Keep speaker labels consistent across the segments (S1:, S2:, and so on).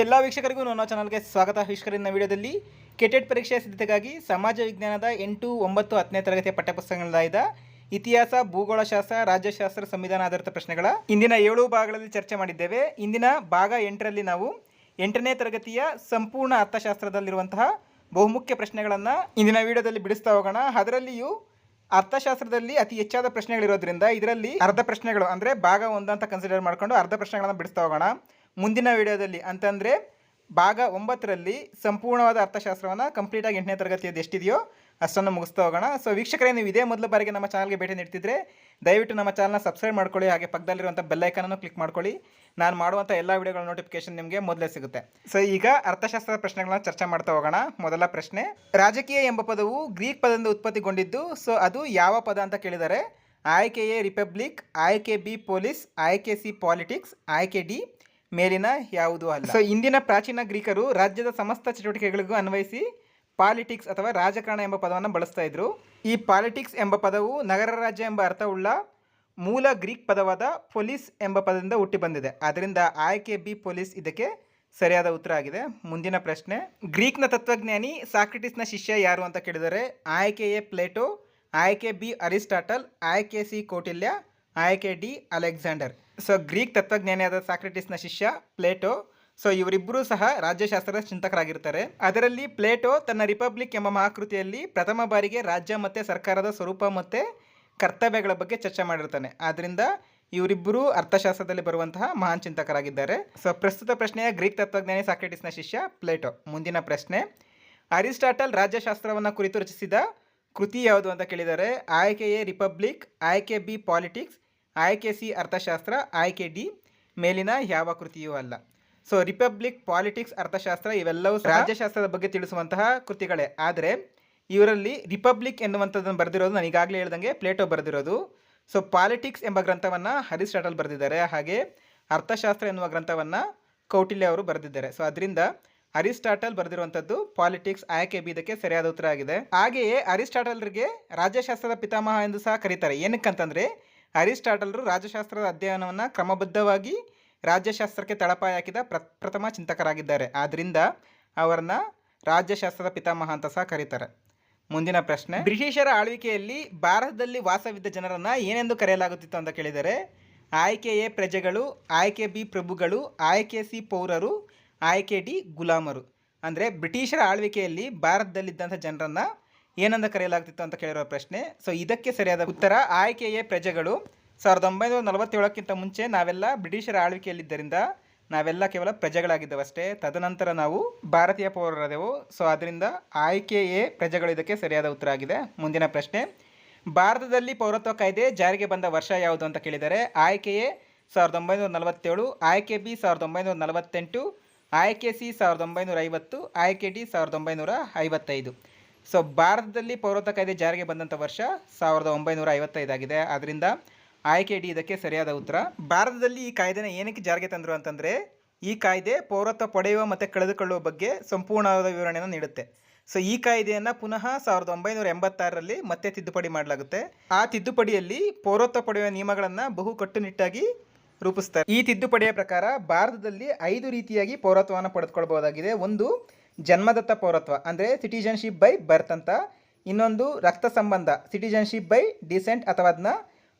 S1: ಎಲ್ಲ ವೀಕ್ಷಕರಿಗೂ ನನ್ನ ಚಾನಲ್ಗೆ ಸ್ವಾಗತ. ವೀಕ್ಷಕರಿನ ವಿಡಿಯೋದಲ್ಲಿ ಕೆಟೆಟ್ ಪರೀಕ್ಷೆಯ ಸಿದ್ಧತೆಗಾಗಿ ಸಮಾಜ ವಿಜ್ಞಾನದ ಎಂಟು, ಒಂಬತ್ತು, ಹತ್ತನೇ ತರಗತಿಯ ಪಠ್ಯಪುಸ್ತಕಗಳಾದ ಇತಿಹಾಸ, ಭೂಗೋಳಶಾಸ್ತ್ರ, ರಾಜ್ಯಶಾಸ್ತ್ರ, ಸಂವಿಧಾನ ಆಧಾರಿತ ಪ್ರಶ್ನೆಗಳ ಇಂದಿನ ಏಳು ಭಾಗಗಳಲ್ಲಿ ಚರ್ಚೆ ಮಾಡಿದ್ದೇವೆ. ಇಂದಿನ ಭಾಗ ಎಂಟರಲ್ಲಿ ನಾವು ಎಂಟನೇ ತರಗತಿಯ ಸಂಪೂರ್ಣ ಅರ್ಥಶಾಸ್ತ್ರದಲ್ಲಿರುವಂತಹ ಬಹುಮುಖ್ಯ ಪ್ರಶ್ನೆಗಳನ್ನು ಇಂದಿನ ವಿಡಿಯೋದಲ್ಲಿ ಬಿಡಿಸ್ತಾ ಹೋಗೋಣ. ಅದರಲ್ಲಿಯೂ ಅರ್ಥಶಾಸ್ತ್ರದಲ್ಲಿ ಅತಿ ಹೆಚ್ಚಾದ ಪ್ರಶ್ನೆಗಳಿರೋದ್ರಿಂದ ಇದರಲ್ಲಿ ಅರ್ಧ ಪ್ರಶ್ನೆಗಳು ಅಂದರೆ ಭಾಗ ಒಂದು ಅಂತ ಕನ್ಸಿಡರ್ ಮಾಡಿಕೊಂಡು ಅರ್ಧ ಪ್ರಶ್ನೆಗಳನ್ನು ಬಿಡಿಸ್ತಾ ಹೋಗೋಣ. ಮುಂದಿನ ವಿಡಿಯೋದಲ್ಲಿ ಅಂತಂದರೆ ಭಾಗ ಒಂಬತ್ತರಲ್ಲಿ ಸಂಪೂರ್ಣವಾದ ಅರ್ಥಶಾಸ್ತ್ರವನ್ನು ಕಂಪ್ಲೀಟಾಗಿ ಎಂಟನೇ ತರಗತಿಯದ್ದು ಎಷ್ಟಿದೆಯೋ ಅಷ್ಟನ್ನು ಮುಗಿಸ್ತಾ ಹೋಗೋಣ. ಸೊ ವೀಕ್ಷಕರೇ, ನೀವು ಇದೇ ಮೊದಲ ಬಾರಿಗೆ ನಮ್ಮ ಚಾನಲ್ಗೆ ಭೇಟಿ ನೀಡ್ತಿದ್ರೆ ದಯವಿಟ್ಟು ನಮ್ಮ ಚಾನಲ್ನ ಸಬ್ಸ್ಕ್ರೈಬ್ ಮಾಡ್ಕೊಳ್ಳಿ, ಹಾಗೆ ಪಕ್ಕದಲ್ಲಿರುವಂಥ ಬೆಲ್ಲೈಕನನ್ನು ಕ್ಲಿಕ್ ಮಾಡ್ಕೊಳ್ಳಿ. ನಾನು ಮಾಡುವಂಥ ಎಲ್ಲ ವಿಡಿಯೋಗಳ ನೋಟಿಫಿಕೇಶನ್ ನಿಮಗೆ ಮೊದಲೇ ಸಿಗುತ್ತೆ. ಸೊ ಈಗ ಅರ್ಥಶಾಸ್ತ್ರದ ಪ್ರಶ್ನೆಗಳನ್ನ ಚರ್ಚೆ ಮಾಡ್ತಾ ಹೋಗೋಣ. ಮೊದಲ ಪ್ರಶ್ನೆ, ರಾಜಕೀಯ ಎಂಬ ಪದವು ಗ್ರೀಕ್ ಪದದಿಂದ ಉತ್ಪತ್ತಿಗೊಂಡಿದ್ದು ಸೊ ಅದು ಯಾವ ಪದ ಅಂತ ಕೇಳಿದ್ದಾರೆ ಆಯ್ಕೆ ಎ ರಿಪಬ್ಲಿಕ್ ಆಯ್ಕೆ ಬಿ ಪೊಲೀಸ್ ಆಯ್ಕೆ ಸಿ ಪಾಲಿಟಿಕ್ಸ್ ಆಯ್ಕೆ ಡಿ ಮೇಲಿನ ಯಾವುದು ಅಲ್ಲ. ಸೊ ಇಂದಿನ ಪ್ರಾಚೀನ ಗ್ರೀಕರು ರಾಜ್ಯದ ಸಮಸ್ತ ಚಟುವಟಿಕೆಗಳಿಗೂ ಅನ್ವಯಿಸಿ ಪಾಲಿಟಿಕ್ಸ್ ಅಥವಾ ರಾಜಕಾರಣ ಎಂಬ ಪದವನ್ನು ಬಳಸ್ತಾ ಇದ್ರು. ಈ ಪಾಲಿಟಿಕ್ಸ್ ಎಂಬ ಪದವು ನಗರ ರಾಜ್ಯ ಎಂಬ ಅರ್ಥವುಳ್ಳ ಮೂಲ ಗ್ರೀಕ್ ಪದವಾದ ಪೊಲೀಸ್ ಎಂಬ ಪದದಿಂದ ಹುಟ್ಟಿ ಬಂದಿದೆ. ಆದ್ದರಿಂದ ಆಯ್ಕೆ ಬಿ ಪೊಲೀಸ್ ಇದಕ್ಕೆ ಸರಿಯಾದ ಉತ್ತರ ಆಗಿದೆ. ಮುಂದಿನ ಪ್ರಶ್ನೆ, ಗ್ರೀಕ್ನ ತತ್ವಜ್ಞಾನಿ ಸಾಕ್ರಿಟಿಸ್ನ ಶಿಷ್ಯ ಯಾರು ಅಂತ ಕೇಳಿದರೆ ಆಯ್ಕೆ ಎ ಪ್ಲೇಟೋ, ಆಯ್ಕೆ ಬಿ ಅರಿಸ್ಟಾಟಲ್, ಆಯ್ಕೆ ಸಿ ಕೌಟಿಲ್ಯ ಆಯ್ಕೆ ಡಿ ಅಲೆಕ್ಸಾಂಡರ್. ಸೊ, ಗ್ರೀಕ್ ತತ್ವಜ್ಞಾನಿಯಾದ ಸಾಕ್ರೆಟಿಸ್ನ ಶಿಷ್ಯ ಪ್ಲೇಟೋ, ಸೊ, ಇವರಿಬ್ಬರೂ ಸಹ ರಾಜ್ಯಶಾಸ್ತ್ರದ ಚಿಂತಕರಾಗಿರ್ತಾರೆ. ಅದರಲ್ಲಿ ಪ್ಲೇಟೋ ತನ್ನ ರಿಪಬ್ಲಿಕ್ ಎಂಬ ಮಹಾಕೃತಿಯಲ್ಲಿ ಪ್ರಥಮ ಬಾರಿಗೆ ರಾಜ್ಯ ಮತ್ತು ಸರ್ಕಾರದ ಸ್ವರೂಪ ಮತ್ತು ಕರ್ತವ್ಯಗಳ ಬಗ್ಗೆ ಚರ್ಚೆ ಮಾಡಿರ್ತಾನೆ. ಆದ್ದರಿಂದ ಇವರಿಬ್ಬರೂ ಅರ್ಥಶಾಸ್ತ್ರದಲ್ಲಿ ಬರುವಂತಹ ಮಹಾನ್ ಚಿಂತಕರಾಗಿದ್ದಾರೆ. ಸೊ, ಪ್ರಸ್ತುತ ಪ್ರಶ್ನೆಯ ಗ್ರೀಕ್ ತತ್ವಜ್ಞಾನಿ ಸಾಕ್ರೆಟಿಸ್ನ ಶಿಷ್ಯ ಪ್ಲೇಟೋ. ಮುಂದಿನ ಪ್ರಶ್ನೆ. ಅರಿಸ್ಟಾಟಲ್ ರಾಜ್ಯಶಾಸ್ತ್ರವನ್ನು ಕುರಿತು ರಚಿಸಿದ ಕೃತಿ ಯಾವುದು ಅಂತ ಕೇಳಿದರೆ ಆಯ್ಕೆ ಎ ರಿಪಬ್ಲಿಕ್, ಆಯ್ಕೆ ಬಿ ಪಾಲಿಟಿಕ್ಸ್ ಆಯ್ಕೆ ಸಿ ಅರ್ಥಶಾಸ್ತ್ರ, ಆಯ್ಕೆ ಡಿ ಮೇಲಿನ ಯಾವ ಕೃತಿಯೂ ಅಲ್ಲ. ಸೊ ರಿಪಬ್ಲಿಕ್ ಪಾಲಿಟಿಕ್ಸ್ ಅರ್ಥಶಾಸ್ತ್ರ ಇವೆಲ್ಲವೂ ರಾಜ್ಯಶಾಸ್ತ್ರದ ಬಗ್ಗೆ ತಿಳಿಸುವಂತಹ ಕೃತಿಗಳೇ. ಆದರೆ, ಇವರಲ್ಲಿ ರಿಪಬ್ಲಿಕ್ ಎನ್ನುವಂಥದ್ದನ್ನು ಬರೆದಿರೋದು ನಾನು ಈಗಾಗಲೇ ಹೇಳ್ದಂಗೆ ಪ್ಲೇಟೋ ಬರೆದಿರೋದು. ಸೊ ಪಾಲಿಟಿಕ್ಸ್ ಎಂಬ ಗ್ರಂಥವನ್ನು ಅರಿಸ್ಟಾಟಲ್ ಬರೆದಿದ್ದಾರೆ. ಹಾಗೆ ಅರ್ಥಶಾಸ್ತ್ರ ಎನ್ನುವ ಗ್ರಂಥವನ್ನು ಕೌಟಿಲ್ಯ ಅವರು ಬರೆದಿದ್ದಾರೆ. ಸೊ ಅದರಿಂದ ಅರಿಸ್ಟಾಟಲ್ ಬರೆದಿರುವಂಥದ್ದು ಪಾಲಿಟಿಕ್ಸ್ ಆಯ್ಕೆ ಬೀದಕ್ಕೆ ಸರಿಯಾದ ಉತ್ತರ ಆಗಿದೆ. ಹಾಗೆಯೇ ಅರಿಸ್ಟಾಟಲ್ರಿಗೆ ರಾಜ್ಯಶಾಸ್ತ್ರದ ಪಿತಾಮಹ ಎಂದು ಸಹ ಕರೀತಾರೆ. ಏನಕ್ಕಂತಂದರೆ ಅರಿಸ್ಟಾಟಲ್ರು ರಾಜ್ಯಶಾಸ್ತ್ರದ ಅಧ್ಯಯನವನ್ನು ಕ್ರಮಬದ್ಧವಾಗಿ ರಾಜ್ಯಶಾಸ್ತ್ರಕ್ಕೆ ತಳಪಾಯ ಹಾಕಿದ ಪ್ರಪ್ರಥಮ ಚಿಂತಕರಾಗಿದ್ದಾರೆ. ಆದ್ದರಿಂದ ಅವರನ್ನ ರಾಜ್ಯಶಾಸ್ತ್ರದ ಪಿತಾಮಹ ಅಂತ ಸಹ ಕರೀತಾರೆ. ಮುಂದಿನ ಪ್ರಶ್ನೆ. ಬ್ರಿಟಿಷರ ಆಳ್ವಿಕೆಯಲ್ಲಿ ಭಾರತದಲ್ಲಿ ವಾಸವಿದ್ದ ಜನರನ್ನು ಏನೆಂದು ಕರೆಯಲಾಗುತ್ತಿತ್ತು ಅಂತ ಕೇಳಿದರೆ ಆಯ್ಕೆ ಎ ಪ್ರಜೆಗಳು, ಆಯ್ಕೆ ಬಿ ಪ್ರಭುಗಳು, ಆಯ್ಕೆ ಸಿ ಪೌರರು, ಆಯ್ಕೆ ಡಿ ಗುಲಾಮರು. ಅಂದರೆ ಬ್ರಿಟಿಷರ ಆಳ್ವಿಕೆಯಲ್ಲಿ ಭಾರತದಲ್ಲಿದ್ದಂಥ ಜನರನ್ನ ಏನಂದ ಕರೆಯಲಾಗ್ತಿತ್ತು ಅಂತ ಕೇಳಿರೋ ಪ್ರಶ್ನೆ. ಸೊ ಇದಕ್ಕೆ ಸರಿಯಾದ ಉತ್ತರ ಆಯ್ಕೆ ಎ ಪ್ರಜೆಗಳು. ಸಾವಿರದ ಒಂಬೈನೂರ ನಲವತ್ತೇಳಕ್ಕಿಂತ ಮುಂಚೆ ನಾವೆಲ್ಲ ಬ್ರಿಟಿಷರ ಆಳ್ವಿಕೆಯಲ್ಲಿದ್ದರಿಂದ ನಾವೆಲ್ಲ ಕೇವಲ ಪ್ರಜೆಗಳಾಗಿದ್ದವಷ್ಟೇ. ತದನಂತರ ನಾವು ಭಾರತೀಯ ಪೌರರಾದೆವು. ಸೊ ಅದರಿಂದ ಆಯ್ಕೆಯೇ ಪ್ರಜೆಗಳು ಇದಕ್ಕೆ ಸರಿಯಾದ ಉತ್ತರ ಆಗಿದೆ. ಮುಂದಿನ ಪ್ರಶ್ನೆ. ಭಾರತದಲ್ಲಿ ಪೌರತ್ವ ಕಾಯ್ದೆ ಜಾರಿಗೆ ಬಂದ ವರ್ಷ ಯಾವುದು ಅಂತ ಕೇಳಿದರೆ, ಆಯ್ಕೆಯೇ ಸಾವಿರದ ಒಂಬೈನೂರ ನಲವತ್ತೇಳು, ಆಯ್ಕೆ ಬಿ ಸಾವಿರದ ಒಂಬೈನೂರ ನಲವತ್ತೆಂಟು, ಆಯ್ಕೆ ಸಿ ಸಾವಿರದ ಒಂಬೈನೂರ ಐವತ್ತು, ಆಯ್ಕೆ ಡಿ ಸಾವಿರದ ಒಂಬೈನೂರ ಐವತ್ತೈದು. ಸೊ ಭಾರತದಲ್ಲಿ ಪೌರತ್ವ ಕಾಯ್ದೆ ಜಾರಿಗೆ ಬಂದಂಥ ವರ್ಷ ಸಾವಿರದ ಒಂಬೈನೂರ ಐವತ್ತೈದಾಗಿದೆ. ಆದ್ದರಿಂದ ಆಯ್ಕೆ ಡಿ ಇದಕ್ಕೆ ಸರಿಯಾದ ಉತ್ತರ. ಭಾರತದಲ್ಲಿ ಈ ಕಾಯ್ದೆನ ಏನಕ್ಕೆ ಜಾರಿಗೆ ತಂದರು ಅಂತಂದರೆ, ಈ ಕಾಯ್ದೆ ಪೌರತ್ವ ಪಡೆಯುವ ಮತ್ತು ಕಳೆದುಕೊಳ್ಳುವ ಬಗ್ಗೆ ಸಂಪೂರ್ಣವಾದ ವಿವರಣೆಯನ್ನು ನೀಡುತ್ತೆ. ಸೊ ಈ ಕಾಯ್ದೆಯನ್ನು ಪುನಃ ಸಾವಿರದ ಒಂಬೈನೂರ ಎಂಬತ್ತಾರರಲ್ಲಿ ಮತ್ತೆ ತಿದ್ದುಪಡಿ ಮಾಡಲಾಗುತ್ತೆ. ಆ ತಿದ್ದುಪಡಿಯಲ್ಲಿ ಪೌರತ್ವ ಪಡೆಯುವ ನಿಯಮಗಳನ್ನು ಬಹು ಕಟ್ಟುನಿಟ್ಟಾಗಿ ರೂಪಿಸ್ತಾರೆ. ಈ ತಿದ್ದುಪಡಿಯ ಪ್ರಕಾರ ಭಾರತದಲ್ಲಿ ಐದು ರೀತಿಯಾಗಿ ಪೌರತ್ವವನ್ನು ಪಡೆದುಕೊಳ್ಬಹುದಾಗಿದೆ. ಒಂದು ಜನ್ಮದತ್ತ ಪೌರತ್ವ, ಅಂದರೆ ಸಿಟಿಜನ್ಶಿಪ್ ಬೈ ಬರ್ತ್ ಅಂತ ಇನ್ನೊಂದು ರಕ್ತ ಸಂಬಂಧ ಸಿಟಿಜನ್ಶಿಪ್ ಬೈ ಡಿಸೆಂಟ್ ಅಥವಾ ಅದನ್ನ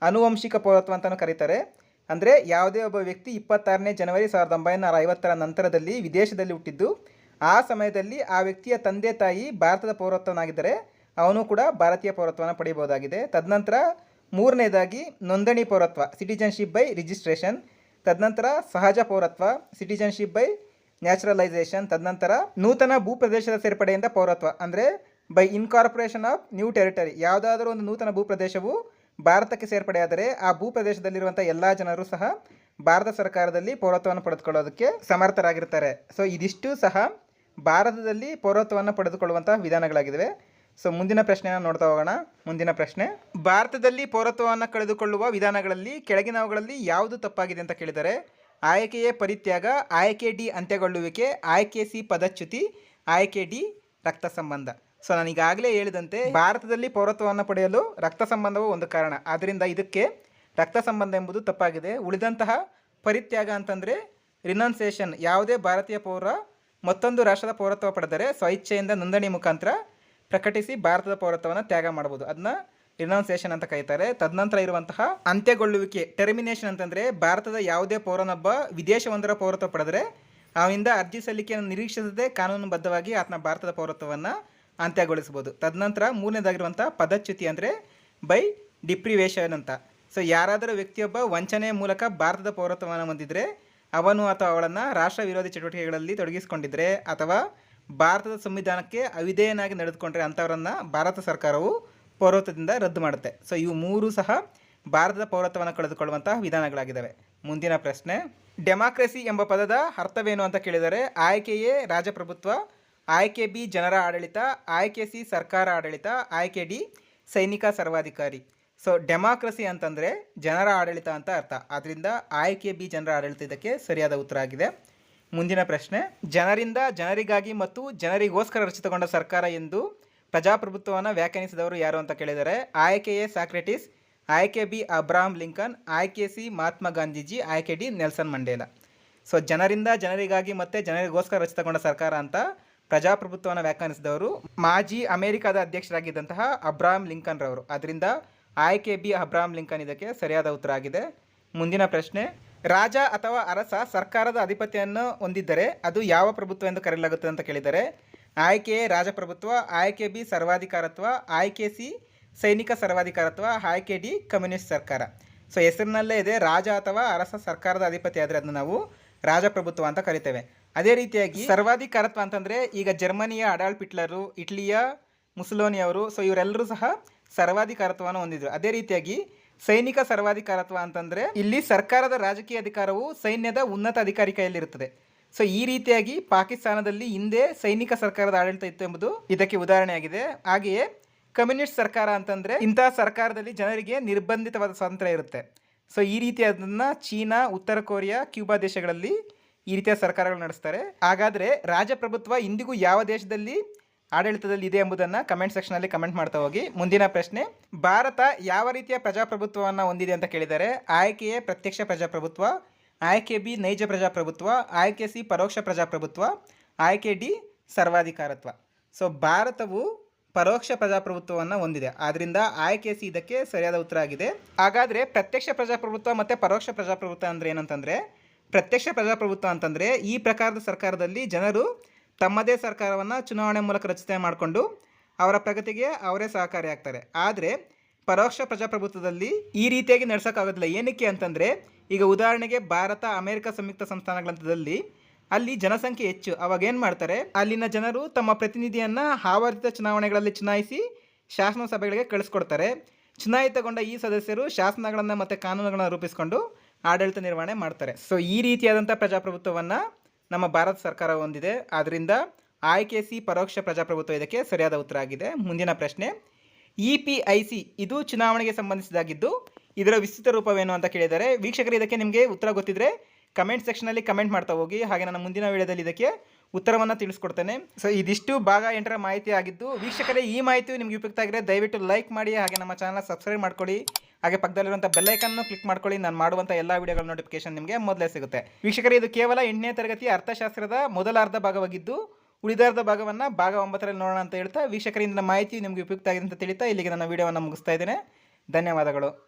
S1: ಅನುವಂಶಿಕ ಪೌರತ್ವ ಅಂತಲೂ ಕರೀತಾರೆ. ಅಂದರೆ ಯಾವುದೇ ಒಬ್ಬ ವ್ಯಕ್ತಿ ಇಪ್ಪತ್ತಾರನೇ ಜನವರಿ ಸಾವಿರದ ಒಂಬೈನೂರ ಐವತ್ತರ ನಂತರದಲ್ಲಿ ವಿದೇಶದಲ್ಲಿ ಹುಟ್ಟಿದ್ದು, ಆ ಸಮಯದಲ್ಲಿ ಆ ವ್ಯಕ್ತಿಯ ತಂದೆ ತಾಯಿ ಭಾರತದ ಪೌರತ್ವನಾಗಿದ್ದರೆ ಅವನು ಕೂಡ ಭಾರತೀಯ ಪೌರತ್ವವನ್ನು ಪಡೆಯಬಹುದಾಗಿದೆ ತದನಂತರ ಮೂರನೇದಾಗಿ ನೋಂದಣಿ ಪೌರತ್ವ ಸಿಟಿಜನ್ಶಿಪ್ ಬೈ ರಿಜಿಸ್ಟ್ರೇಷನ್ ತದನಂತರ ಸಹಜ ಪೌರತ್ವ ಸಿಟಿಜನ್ಶಿಪ್ ಬೈ ನ್ಯಾಚುರಲೈಸೇಷನ್, ತದನಂತರ ನೂತನ ಭೂಪ್ರದೇಶದ ಸೇರ್ಪಡೆಯಿಂದ ಪೌರತ್ವ, ಅಂದರೆ by incorporation of new territory ಯಾವುದಾದರೂ ಒಂದು ನೂತನ ಭೂಪ್ರದೇಶವು ಭಾರತಕ್ಕೆ ಸೇರ್ಪಡೆಯಾದರೆ ಆ ಭೂಪ್ರದೇಶದಲ್ಲಿರುವಂಥ ಎಲ್ಲ ಜನರು ಸಹ ಭಾರತ ಸರ್ಕಾರದಲ್ಲಿ ಪೌರತ್ವವನ್ನು ಪಡೆದುಕೊಳ್ಳೋದಕ್ಕೆ ಸಮರ್ಥರಾಗಿರ್ತಾರೆ. ಸೊ ಇದಿಷ್ಟು ಸಹ ಭಾರತದಲ್ಲಿ ಪೌರತ್ವವನ್ನು ಪಡೆದುಕೊಳ್ಳುವಂಥ ವಿಧಾನಗಳಾಗಿವೆ ಸೊ ಮುಂದಿನ ಪ್ರಶ್ನೆಯನ್ನು ನೋಡ್ತಾ ಹೋಗೋಣ. ಮುಂದಿನ ಪ್ರಶ್ನೆ, ಭಾರತದಲ್ಲಿ ಪೌರತ್ವವನ್ನು ಕಳೆದುಕೊಳ್ಳುವ ವಿಧಾನಗಳಲ್ಲಿ, ಕೆಳಗಿನವುಗಳಲ್ಲಿ ಯಾವುದು ತಪ್ಪಾಗಿದೆ ಅಂತ ಕೇಳಿದರೆ ಆಯ್ಕೆ ಎ ಪರಿತ್ಯಾಗ ಆಯ್ಕೆ ಡಿ ಅಂತ್ಯಗೊಳ್ಳುವಿಕೆ, ಆಯ್ಕೆ ಸಿ ಪದಚ್ಯುತಿ, ಆಯ್ಕೆ ಡಿ ರಕ್ತ ಸಂಬಂಧ. ಸೊ ನಾನು ಈಗಾಗಲೇ ಹೇಳಿದಂತೆ ಭಾರತದಲ್ಲಿ ಪೌರತ್ವವನ್ನು ಪಡೆಯಲು ರಕ್ತ ಸಂಬಂಧವು ಒಂದು ಕಾರಣ. ಆದ್ದರಿಂದ ಇದಕ್ಕೆ ರಕ್ತ ಸಂಬಂಧ ಎಂಬುದು ತಪ್ಪಾಗಿದೆ. ಉಳಿದಂತಹ ಪರಿತ್ಯಾಗ ಅಂತಂದರೆ ರಿನೌನ್ಸೇಷನ್ ಯಾವುದೇ ಭಾರತೀಯ ಪೌರ ಮತ್ತೊಂದು ರಾಷ್ಟ್ರದ ಪೌರತ್ವ ಪಡೆದರೆ ಸ್ವಇಚ್ಛೆಯಿಂದ ನೋಂದಣಿ ಮುಖಾಂತರ ಪ್ರಕಟಿಸಿ ಭಾರತದ ಪೌರತ್ವವನ್ನು ತ್ಯಾಗ ಮಾಡಬಹುದು. ಅದನ್ನ ರಿನೌನ್ಸಿಯೇಷನ್ ಅಂತ ಕರೀತಾರೆ. ತದನಂತರ ಇರುವಂತಹ ಅಂತ್ಯಗೊಳ್ಳುವಿಕೆ ಟರ್ಮಿನೇಷನ್ ಅಂತಂದರೆ ಭಾರತದ ಯಾವುದೇ ಪೌರನೊಬ್ಬ ವಿದೇಶವೊಂದರ ಪೌರತ್ವ ಪಡೆದರೆ ಅವನಿಂದ ಅರ್ಜಿ ಸಲ್ಲಿಕೆಯನ್ನು ನಿರೀಕ್ಷಿಸದೆ ಕಾನೂನುಬದ್ಧವಾಗಿ ಆತನ ಭಾರತದ ಪೌರತ್ವವನ್ನು ಅಂತ್ಯಗೊಳಿಸಬಹುದು. ತದನಂತರ ಮೂರನೇದಾಗಿರುವಂಥ ಪದಚ್ಯುತಿ ಅಂದರೆ ಬೈ ಡಿಪ್ರಿವೇಷನ್ ಅಂತ. ಸೊ ಯಾರಾದರೂ ವ್ಯಕ್ತಿಯೊಬ್ಬ ವಂಚನೆಯ ಮೂಲಕ ಭಾರತದ ಪೌರತ್ವವನ್ನು ಹೊಂದಿದರೆ ಅವನು ಅಥವಾ ಅವಳನ್ನು ರಾಷ್ಟ್ರ ವಿರೋಧಿ ಚಟುವಟಿಕೆಗಳಲ್ಲಿ ತೊಡಗಿಸಿಕೊಂಡಿದ್ದರೆ ಅಥವಾ ಭಾರತದ ಸಂವಿಧಾನಕ್ಕೆ ಅವಿಧೇಯನಾಗಿ ನಡೆದುಕೊಂಡ್ರೆ ಅಂಥವರನ್ನು ಭಾರತ ಸರ್ಕಾರವು ಪೌರತ್ವದಿಂದ ರದ್ದು ಮಾಡುತ್ತೆ. ಸೊ ಇವು ಮೂರು ಸಹ ಭಾರತದ ಪೌರತ್ವವನ್ನು ಕಳೆದುಕೊಳ್ಳುವಂತಹ ವಿಧಾನಗಳಾಗಿದ್ದಾವೆ ಮುಂದಿನ ಪ್ರಶ್ನೆ, ಡೆಮಾಕ್ರೆಸಿ ಎಂಬ ಪದದ ಅರ್ಥವೇನು ಅಂತ ಕೇಳಿದರೆ, ಆಯ್ಕೆಯೇ ರಾಜಪ್ರಭುತ್ವ, ಆಯ್ಕೆ ಬಿ ಜನರ ಆಡಳಿತ, ಆಯ್ಕೆ ಸಿ ಸರ್ಕಾರ ಆಡಳಿತ, ಆಯ್ಕೆ ಡಿ ಸೈನಿಕ ಸರ್ವಾಧಿಕಾರಿ. ಸೊ ಡೆಮಾಕ್ರಸಿ ಅಂತಂದರೆ ಜನರ ಆಡಳಿತ ಅಂತ ಅರ್ಥ. ಆದ್ದರಿಂದ ಆಯ್ಕೆ ಬಿ ಜನರ ಆಡಳಿತ ಇದಕ್ಕೆ ಸರಿಯಾದ ಉತ್ತರ ಆಗಿದೆ. ಮುಂದಿನ ಪ್ರಶ್ನೆ, ಜನರಿಂದ ಜನರಿಗಾಗಿ ಮತ್ತು ಜನರಿಗೋಸ್ಕರ ರಚಿತಗೊಂಡ ಸರ್ಕಾರ ಎಂದು ಪ್ರಜಾಪ್ರಭುತ್ವವನ್ನು ವ್ಯಾಖ್ಯಾನಿಸಿದವರು ಯಾರು ಅಂತ ಕೇಳಿದರೆ ಆಯ್ಕೆ ಎ ಸಾಕ್ರೆಟಿಸ್, ಆಯ್ಕೆ ಬಿ ಅಬ್ರಾಹಂ ಲಿಂಕನ್, ಆಯ್ಕೆ ಸಿ ಮಹಾತ್ಮ ಗಾಂಧೀಜಿ, ಆಯ್ಕೆ ಡಿ ನೆಲ್ಸನ್ ಮಂಡೇಲ. ಸೊ ಜನರಿಂದ ಜನರಿಗಾಗಿ ಮತ್ತು ಜನರಿಗೋಸ್ಕರ ರಚಿತಗೊಂಡ ಸರ್ಕಾರ ಅಂತ ಪ್ರಜಾಪ್ರಭುತ್ವವನ್ನು ವ್ಯಾಖ್ಯಾನಿಸಿದವರು ಮಾಜಿ ಅಮೆರಿಕದ ಅಧ್ಯಕ್ಷರಾಗಿದ್ದಂತಹ ಅಬ್ರಾಹಂ ಲಿಂಕನ್ ರವರು. ಅದರಿಂದ ಆಯ್ಕೆ ಬಿ ಅಬ್ರಾಹಂ ಲಿಂಕನ್ ಇದಕ್ಕೆ ಸರಿಯಾದ ಉತ್ತರ ಆಗಿದೆ. ಮುಂದಿನ ಪ್ರಶ್ನೆ, ರಾಜ ಅಥವಾ ಅರಸ ಸರ್ಕಾರದ ಅಧಿಪತಿಯನ್ನು ಹೊಂದಿದ್ದರೆ ಅದು ಯಾವ ಪ್ರಭುತ್ವ ಎಂದು ಕರೆಯಲಾಗುತ್ತದೆ ಅಂತ ಕೇಳಿದರೆ ಆಯ್ಕೆ ರಾಜಪ್ರಭುತ್ವ, ಆಯ್ಕೆ ಬಿ ಸರ್ವಾಧಿಕಾರತ್ವ, ಆಯ್ಕೆ ಸಿ ಸೈನಿಕ ಸರ್ವಾಧಿಕಾರತ್ವ, ಆಯ್ಕೆ ಡಿ ಕಮ್ಯುನಿಸ್ಟ್ ಸರ್ಕಾರ. ಸೊ, ಹೆಸರಿನಲ್ಲೇ ಇದೆ ರಾಜ ಅಥವಾ ಅರಸ ಸರ್ಕಾರದ ಅಧಿಪತಿ ಆದರೆ ಅದನ್ನು ನಾವು ರಾಜಪ್ರಭುತ್ವ ಅಂತ ಕರಿತೇವೆ. ಅದೇ ರೀತಿಯಾಗಿ ಸರ್ವಾಧಿಕಾರತ್ವ ಅಂತಂದರೆ ಈಗ ಜರ್ಮನಿಯ ಅಡಾಲ್ ಪಿಟ್ಲರು ಇಟ್ಲಿಯ ಮುಸಲೋನಿಯವರು ಸೊ, ಇವರೆಲ್ಲರೂ ಸಹ ಸರ್ವಾಧಿಕಾರತ್ವವನ್ನು ಹೊಂದಿದ್ರು. ಅದೇ ರೀತಿಯಾಗಿ ಸೈನಿಕ ಸರ್ವಾಧಿಕಾರತ್ವ ಅಂತಂದರೆ ಇಲ್ಲಿ ಸರ್ಕಾರದ ರಾಜಕೀಯ ಅಧಿಕಾರವು ಸೈನ್ಯದ ಉನ್ನತ ಅಧಿಕಾರಿ ಕೈಯಲ್ಲಿರುತ್ತದೆ. ಸೊ ಈ ರೀತಿಯಾಗಿ ಪಾಕಿಸ್ತಾನದಲ್ಲಿ ಹಿಂದೆ ಸೈನಿಕ ಸರ್ಕಾರದ ಆಡಳಿತ ಇತ್ತು ಎಂಬುದು ಇದಕ್ಕೆ ಉದಾಹರಣೆಯಾಗಿದೆ. ಹಾಗೆಯೇ ಕಮ್ಯುನಿಸ್ಟ್ ಸರ್ಕಾರ ಅಂತಂದರೆ ಇಂತಹ ಸರ್ಕಾರದಲ್ಲಿ ಜನರಿಗೆ ನಿರ್ಬಂಧಿತವಾದ ಸ್ವಾತಂತ್ರ್ಯ ಇರುತ್ತೆ. ಸೊ ಈ ರೀತಿಯಾದನ್ನ ಚೀನಾ, ಉತ್ತರ ಕೊರಿಯಾ, ಕ್ಯೂಬಾ ದೇಶಗಳಲ್ಲಿ ಈ ರೀತಿಯ ಸರ್ಕಾರಗಳು ನಡೆಸ್ತಾರೆ. ಹಾಗಾದರೆ ರಾಜಪ್ರಭುತ್ವ ಇಂದಿಗೂ ಯಾವ ದೇಶದಲ್ಲಿ ಆಡಳಿತದಲ್ಲಿ ಇದೆ ಎಂಬುದನ್ನು ಕಮೆಂಟ್ ಸೆಕ್ಷನಲ್ಲಿ ಕಮೆಂಟ್ ಮಾಡ್ತಾ ಹೋಗಿ. ಮುಂದಿನ ಪ್ರಶ್ನೆ, ಭಾರತ ಯಾವ ರೀತಿಯ ಪ್ರಜಾಪ್ರಭುತ್ವವನ್ನು ಹೊಂದಿದೆ ಅಂತ ಕೇಳಿದರೆ ಆಯ್ಕೆಯೇ ಪ್ರತ್ಯಕ್ಷ ಪ್ರಜಾಪ್ರಭುತ್ವ. ಆಯ್ಕೆ ಬಿ ನೈಜ ಪ್ರಜಾಪ್ರಭುತ್ವ, ಆಯ್ಕೆ ಸಿ ಪರೋಕ್ಷ ಪ್ರಜಾಪ್ರಭುತ್ವ, ಆಯ್ಕೆ ಡಿ ಸರ್ವಾಧಿಕಾರತ್ವ. ಸೊ ಭಾರತವು ಪರೋಕ್ಷ ಪ್ರಜಾಪ್ರಭುತ್ವವನ್ನು ಹೊಂದಿದೆ. ಆದ್ದರಿಂದ ಆಯ್ಕೆ ಸಿ ಇದಕ್ಕೆ ಸರಿಯಾದ ಉತ್ತರ ಆಗಿದೆ. ಹಾಗಾದರೆ ಪ್ರತ್ಯಕ್ಷ ಪ್ರಜಾಪ್ರಭುತ್ವ ಮತ್ತು ಪರೋಕ್ಷ ಪ್ರಜಾಪ್ರಭುತ್ವ ಅಂದರೆ ಏನಂತಂದರೆ, ಪ್ರತ್ಯಕ್ಷ ಪ್ರಜಾಪ್ರಭುತ್ವ ಅಂತಂದರೆ ಈ ಪ್ರಕಾರದ ಸರ್ಕಾರದಲ್ಲಿ ಜನರು ತಮ್ಮದೇ ಸರ್ಕಾರವನ್ನು ಚುನಾವಣೆ ಮೂಲಕ ರಚನೆ ಮಾಡಿಕೊಂಡು ಅವರ ಪ್ರಗತಿಗೆ ಅವರೇ ಸಹಕಾರಿಯಾಗ್ತಾರೆ ಆದರೆ ಪರೋಕ್ಷ ಪ್ರಜಾಪ್ರಭುತ್ವದಲ್ಲಿ ಈ ರೀತಿಯಾಗಿ ನಡೆಸೋಕ್ಕಾಗೋದಿಲ್ಲ. ಏನಕ್ಕೆ ಅಂತಂದರೆ, ಈಗ ಉದಾಹರಣೆಗೆ ಭಾರತ, ಅಮೆರಿಕ ಸಂಯುಕ್ತ ಸಂಸ್ಥಾನಗಳಂತದಲ್ಲಿ ಅಲ್ಲಿ ಜನಸಂಖ್ಯೆ ಹೆಚ್ಚು. ಅವಾಗ ಏನು ಮಾಡ್ತಾರೆ? ಅಲ್ಲಿನ ಜನರು ತಮ್ಮ ಪ್ರತಿನಿಧಿಯನ್ನು ಆವರ್ತಿತ ಚುನಾವಣೆಗಳಲ್ಲಿ ಚುನಾಯಿಸಿ ಶಾಸನ ಸಭೆಗಳಿಗೆ ಕಳಿಸ್ಕೊಡ್ತಾರೆ. ಚುನಾಯಿತಗೊಂಡ ಈ ಸದಸ್ಯರು ಶಾಸನಗಳನ್ನು ಮತ್ತು ಕಾನೂನುಗಳನ್ನು ರೂಪಿಸಿಕೊಂಡು ಆಡಳಿತ ನಿರ್ವಹಣೆ ಮಾಡ್ತಾರೆ. ಸೊ ಈ ರೀತಿಯಾದಂಥ ಪ್ರಜಾಪ್ರಭುತ್ವವನ್ನು ನಮ್ಮ ಭಾರತ ಸರ್ಕಾರ ಹೊಂದಿದೆ. ಆದ್ದರಿಂದ ಆಯ್ಕೆ ಸಿ ಪರೋಕ್ಷ ಪ್ರಜಾಪ್ರಭುತ್ವ ಇದಕ್ಕೆ ಸರಿಯಾದ ಉತ್ತರ ಆಗಿದೆ. ಮುಂದಿನ ಪ್ರಶ್ನೆ ಇ ಪಿ ಐ ಸಿ ಇದು ಚುನಾವಣೆಗೆ ಸಂಬಂಧಿಸಿದಾಗಿದ್ದು ಇದರ ವಿಸ್ತೃತ ರೂಪವೇನು ಅಂತ ಕೇಳಿದರೆ, ವೀಕ್ಷಕರು, ಇದಕ್ಕೆ ನಿಮಗೆ ಉತ್ತರ ಗೊತ್ತಿದ್ರೆ ಕಮೆಂಟ್ ಸೆಕ್ಷನಲ್ಲಿ ಕಮೆಂಟ್ ಮಾಡ್ತಾ ಹೋಗಿ. ಹಾಗೆ ನನ್ನ ಮುಂದಿನ ವಿಡಿಯೋದಲ್ಲಿ ಇದಕ್ಕೆ ಉತ್ತರವನ್ನು ತಿಳಿಸ್ಕೊಡ್ತೇನೆ. ಸೊ ಇದಿಷ್ಟು ಭಾಗ ಎಂಟರ ಮಾಹಿತಿ ಆಗಿದ್ದು, ವೀಕ್ಷಕರೇ, ಈ ಮಾಹಿತಿಯು ನಿಮಗೆ ಉಪಯುಕ್ತ ಆಗಿದೆ ದಯವಿಟ್ಟು ಲೈಕ್ ಮಾಡಿ, ಹಾಗೆ ನಮ್ಮ ಚಾನಲ್ ಸಬ್ಸ್ಕ್ರೈಬ್ ಮಾಡ್ಕೊಳ್ಳಿ. ಹಾಗೆ ಪಕ್ಕದಲ್ಲಿರುವಂಥ ಬೆಲ್ಲೈಕನ್ನು ಕ್ಲಿಕ್ ಮಾಡ್ಕೊಳ್ಳಿ. ನಾನು ಮಾಡುವಂಥ ಎಲ್ಲ ವಿಡಿಯೋಗಳ ನೋಟಿಫಿಕೇಶನ್ ನಿಮಗೆ ಮೊದಲೇ ಸಿಗುತ್ತೆ. ವೀಕ್ಷಕರೇ, ಇದು ಕೇವಲ ಎಂಟನೇ ತರಗತಿ ಅರ್ಥಶಾಸ್ತ್ರದ ಮೊದಲ ಅರ್ಧ ಭಾಗವಾಗಿದ್ದು ಉಳಿದ ಅರ್ಧ ಭಾಗವನ್ನು ಭಾಗ ಒಂಬತ್ತರಲ್ಲಿ ನೋಡೋಣ ಅಂತ ಹೇಳ್ತಾ, ವೀಕ್ಷಕರಿಂದ ಮಾಹಿತಿ ನಿಮಗೆ ಉಪಯುಕ್ತ ಆಗಿದೆ ಅಂತ ತಿಳಿತಾ ಇಲ್ಲಿಗೆ ನನ್ನ ವಿಡಿಯೋವನ್ನು ಮುಗಿಸ್ತಾ ಇದ್ದೇನೆ. ಧನ್ಯವಾದಗಳು.